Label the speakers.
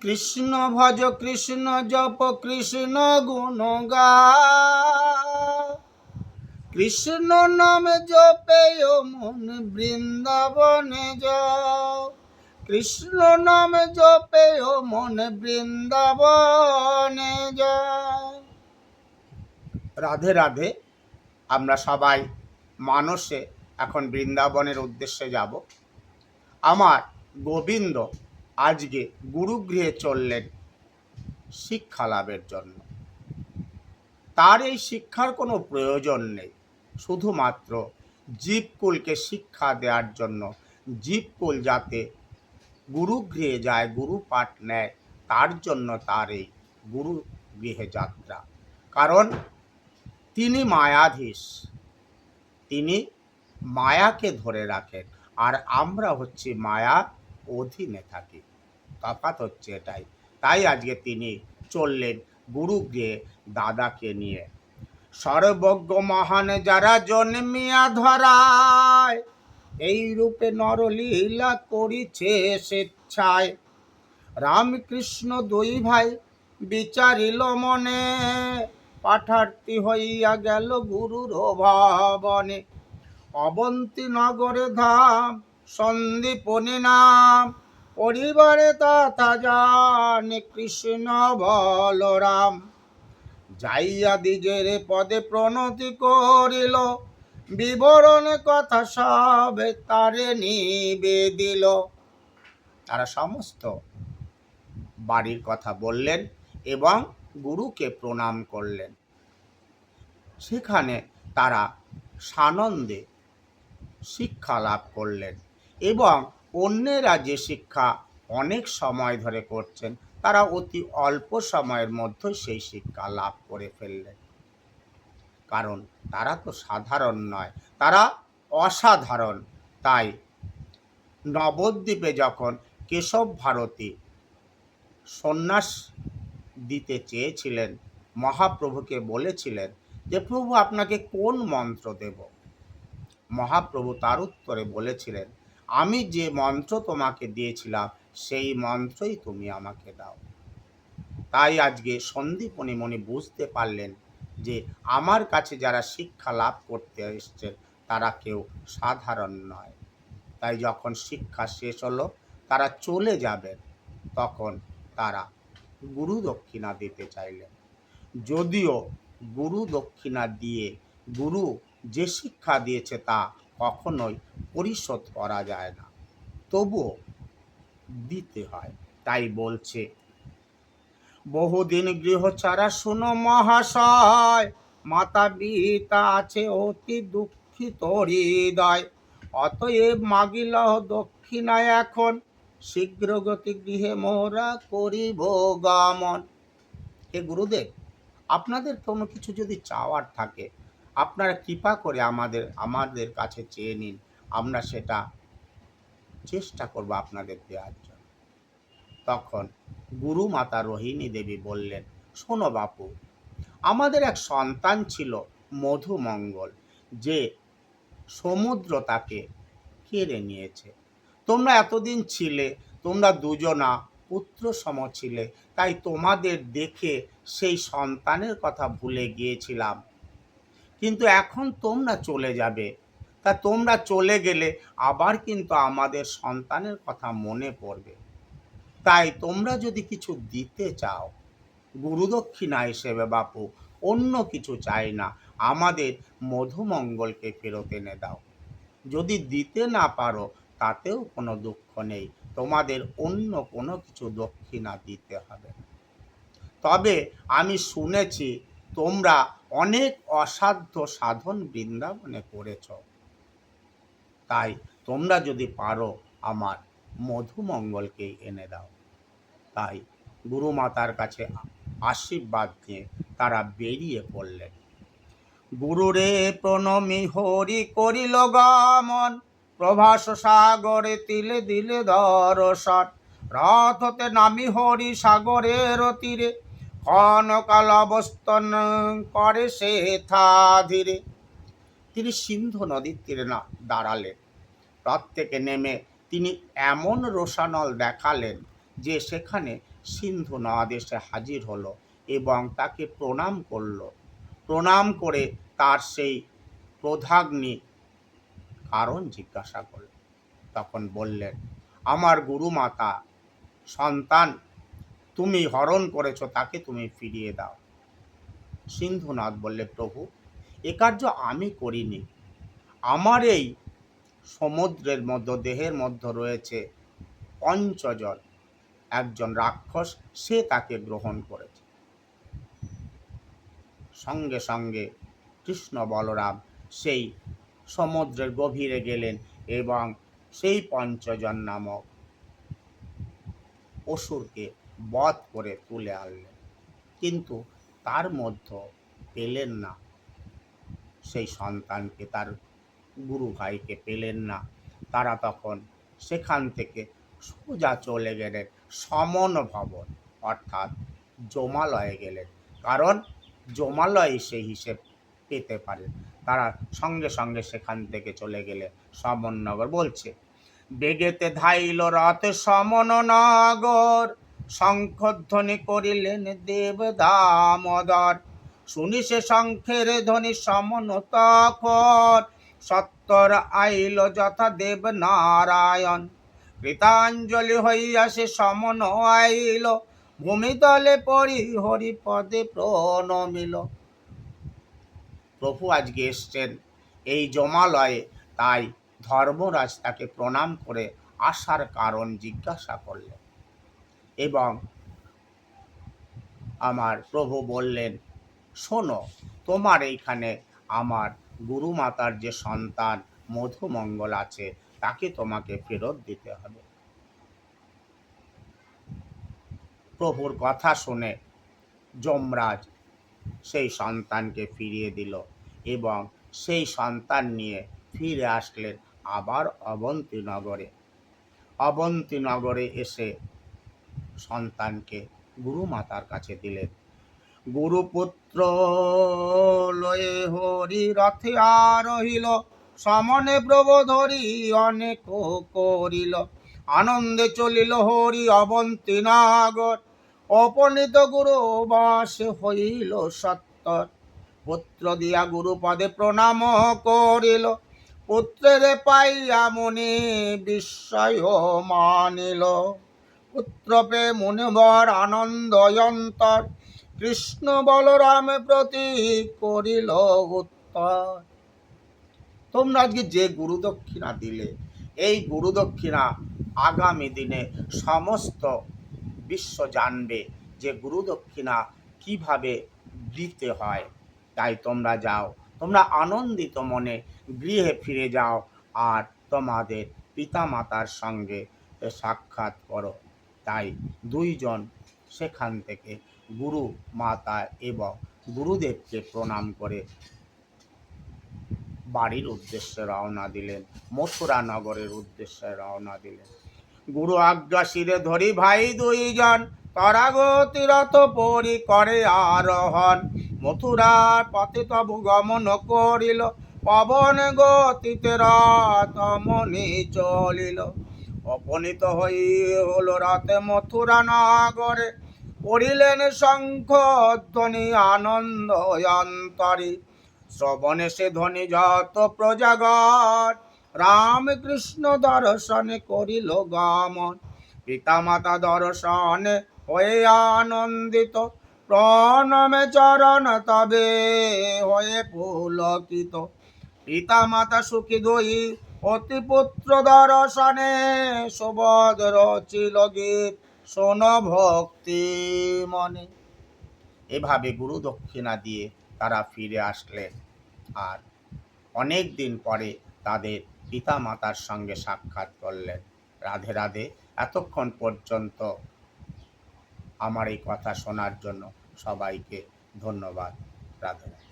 Speaker 1: কৃষ্ণ ভজ, কৃষ্ণ জপ, কৃষ্ণ গুণ গা। কৃষ্ণ নাম জপে ও মন বৃন্দাবনে যাও। কৃষ্ণ নাম জপে ও মন বৃন্দাবনে যাও। রাধে রাধে, আমরা সবাই মানসে এখন বৃন্দাবনের উদ্দেশ্যে যাব। আমার গোবিন্দ আজকে গুরুগৃহে চললেন শিক্ষা লাভের জন্য। তার এই শিক্ষার কোনো প্রয়োজন নেই। শুধুমাত্র জীবকুলকে শিক্ষা দেওয়ার জন্য জীবকুল যাতে গুরুগৃহে যায় গুরু পাঠ নেয়, তার জন্য তার এই গুরু গৃহে যাত্রা। কারণ তিনি মায়াধীশ। তিনি মায়াকে ধরে রাখেন। আর আমরা হচ্ছি মায়া অধীনে থাকি। তফাৎ হচ্ছে এটাই। তাই আজকে তিনি চললেন গুরুগৃহে দাদাকে নিয়ে। সর্বজ্ঞ মহান যারা জন্মিয়া ধরায়, এই রূপে নরলীলা করিছে স্বেচ্ছায়। রামকৃষ্ণ দুই ভাই বিচারিল মনে, পাঠার্থী হইয়া গেল গুরুর ভবনে। অবন্তী নগরে ধাম সন্দীপনী নাম পরিবারে তথা জানে কৃষ্ণ বলরাম। যাইয়া দ্বিজের পদে প্রণতি করিল, বিবরণ কথা সবে তারে নিবেদিল। তারা সমস্ত বাড়ির কথা বললেন এবং গুরুকে প্রণাম করলেন। সেখানে তারা সানন্দে শিক্ষা লাভ করলেন এবং অন্যেরা যে শিক্ষা অনেক সময় ধরে করছেন, তারা অতি অল্প সময়ের মধ্যে সেই শিক্ষা লাভ করে ফেললেন। কারণ তারা তো সাধারণ নয়, তারা অসাধারণ। তাই নবদ্বীপে যখন কেশব ভারতী সন্ন্যাস দিতে চেয়েছিলেন, মহাপ্রভুকে বলেছিলেন যে, প্রভু, আপনাকে কোন মন্ত্র দেব? মহাপ্রভু তার উত্তরে বলেছিলেন আমি যে মন্ত্র তোমাকে দিয়েছিলাম, সেই মন্ত্রই তুমি আমাকে দাও। তাই আজকে সন্দীপনী মনি বুঝতে পারলেন যে আমার কাছে যারা শিক্ষা লাভ করতে এসছেন তারা কেউ সাধারণ নয়। তাই যখন শিক্ষা শেষ হলো, তারা চলে যাবেন। তখন তারা গুরু দক্ষিণা দিতে চাইলেন। যদিও গুরু দক্ষিণা দিয়ে গুরু যে শিক্ষা দিয়েছে তা কখনোই পরিশোধ করা যায় না। তবুও দিতে হয়, তাই বলছে। বহুদিন গৃহ ছাড়া শুনো মহাশয় মাতা পিতা আছে অতি দুঃখিত হৃদয়। অতএব মাগিল দক্ষিণায় এখন শীঘ্র গতি গৃহে মোরা করিব গমন। হে গুরুদেব, আপনাদের কোনো কিছু যদি চাওয়ার থাকে আপনারা কৃপা করে আমাদের আমাদের কাছে চেয়ে নিন। আমরা সেটা চেষ্টা করব আপনাদের দেওয়ার জন্য। তখন গুরু মাতা রোহিণী দেবী বললেন, শোনো বাপু, আমাদের এক সন্তান ছিল মধুমঙ্গল, যে সমুদ্র তাকে কেড়ে নিয়েছে। তোমরা এতদিন ছিলে, তোমরা দুজনা পুত্র সম ছিলে, তাই তোমাদের দেখে সেই সন্তানের কথা ভুলে গিয়েছিলাম। কিন্তু এখন তোমরা চলে যাবে। তা তোমরা চলে গেলে আবার কিন্তু আমাদের সন্তানের কথা মনে পড়বে। তাই তোমরা যদি কিছু দিতে চাও, গুরুদক্ষিণা হিসেবে বাপু, অন্য কিছু চাই না, আমাদের মধুমঙ্গলকে ফেরত এনে দাও। যদি দিতে না পারো, তাতেও কোনো দুঃখ নেই, তোমাদের অন্য কোনো কিছু দক্ষিণা দিতে হবে। তবে আমি শুনেছি তোমরা অনেক অসাধ্য সাধন বৃন্দাবনে করেছ। তাই তোমরা যদি পারো, আমার মধুমঙ্গলকেই এনে দাও। তাই গুরুমাতার কাছে আশীর্বাদ নিয়ে তারা বেরিয়ে পড়লেন। গুরুরে প্রণমী হরি করিল গমন, প্রভাস সাগরে তিলে দিলে দর্শন। রথ হতে নামি হরি সাগরের তীরে ক্ষণকাল অবস্থান করে সে ধীরে তিনি সিন্ধু নদীর তীরে না দাঁড়ালেন। রথ থেকে নেমে তিনি এমন রোশানল দেখালেন যে সেখানে সিন্ধু নদ এসে হাজির হলো এবং তাকে প্রণাম করল। প্রণাম করে তার সেই প্রধাগ্নি কারণ জিজ্ঞাসা করল তখন বললেন, আমার গুরুমাতা, সন্তান তুমি হরণ করেছ, তাকে তুমি ফিরিয়ে দাও। সিন্ধুনাথ বললে, প্রভু, এ কার্য আমি করিনি। আমার এই সমুদ্রের মধ্য, দেহের মধ্যে রয়েছে পঞ্চজল। একজন রাক্ষস, সে তাকে গ্রহণ করেছে। সঙ্গে সঙ্গে কৃষ্ণ বলরাম সেই সমুদ্রের গভীরে গেলেন এবং সেই পঞ্চজন নামক অসুরকে বধ করে তুলে আনলেন। কিন্তু তার মধ্যে পেলেন না। সেই সন্তানকে তার গুরু ভাইকে পেলেন না। তারা তখন সেখান থেকে সোজা চলে গেলেন সমন ভবন, অর্থাৎ জমালয়ে গেলেন। কারণ জমালয় সেই হিসেব পেতে পারেন তারা সঙ্গে সঙ্গে সেখান থেকে চলে গেলে সমননগর বলছে, বেগেতে ধাইল রথ সমন নগর শঙ্খধ্বনি করিলেন দেব দামোদর শুনি সে শঙ্খের ধ্বনি সমন তখন সত্তর আইল যথা দেব নারায়ণ কৃতাঞ্জলি হইয়া সে সমন আইল। ভূমিতলে পরি হরি পদে প্রণমিল। প্রভু আজকে এসছেন এই জমালয়ে, তাই ধর্মরাজ তাকে প্রণাম করে আসার কারণ জিজ্ঞাসা করলেন। এবং আমার প্রভু বললেন, শোনো, তোমার এইখানে আমার গুরুমাতার যে সন্তান মধুমঙ্গল আছে, তাকে তোমাকে ফেরত দিতে হবে। প্রভুর কথা শুনে যমরাজ সেই সন্তানকে ফিরিয়ে দিল এবং সেই সন্তান নিয়ে ফিরে আসলেন আবার অবন্তীনগরে। অবন্তীনগরে এসে সন্তানকে গুরু মাতার কাছে দিলেন। গুরুপুত্র লয়ে হরি রথে আরহিল, সমনে প্রভু ধরি অনেক করিল। আনন্দে চলিল হরি অবন্তী নাগর, অপনীত গুরু বাস হইল সত্তর। পুত্র দিয়া গুরুপদে প্রণাম করিল, পুত্রের পাইয়া মনে বিস্ময় মানিল। পুত্র প্রেম মুনিবর আনন্দ অন্তর কৃষ্ণ বলরাম প্রতি করিল উত্তর। তোমরা আজকে যে গুরু দক্ষিণা দিলে, এই গুরু দক্ষিণা আগামী দিনে সমস্ত বিশ্ব জানবে যে গুরু দক্ষিণা কীভাবে দিতে হয়। তাই তোমরা যাও, তোমরা আনন্দিত মনে গৃহে ফিরে যাও আর তোমাদের পিতামাতার সঙ্গে সাক্ষাৎ করো। তাই দুইজন সেখান থেকে গুরু, মাতা এবং গুরুদেবকে প্রণাম করে বাড়ির উদ্দেশ্যে রওনা দিলেন, মথুরা নগরের উদ্দেশ্যে রওনা দিলেন। গুরু আজ্ঞা শিরে ধরি, ভাই দুইজন তরাগতিরত পরি করে আরোহণ। মথুরার পথে তবু গমন করিল, পবন গতিতে রতমনি চলিল। অপনীত হই হল রাতে মথুরা নগরে। পড়িলেন শঙ্খ ধ্বনি, আনন্দ অন্তরে। শ্রবণে সে ধ্বনি যত প্রজাগর। রামকৃষ্ণ দর্শনে করিল গমন। পিতামাতা দর্শনে হয়ে আনন্দিত। প্রণমে চরণ তবে হয়ে পুলকিত। পিতামাতা সুখী দই অতি পুত্র দর্শনে সুভদ্র চিল গীত শোন ভক্তি মনে। এভাবে গুরু দক্ষিণা দিয়ে তারা ফিরে আসলেন আর অনেক দিন পরে তাদের পিতা মাতার সঙ্গে সাক্ষাৎ করলেন। রাধে রাধে, এতক্ষণ পর্যন্ত আমার এই কথা শোনার জন্য সবাইকে ধন্যবাদ। রাধে রাধে।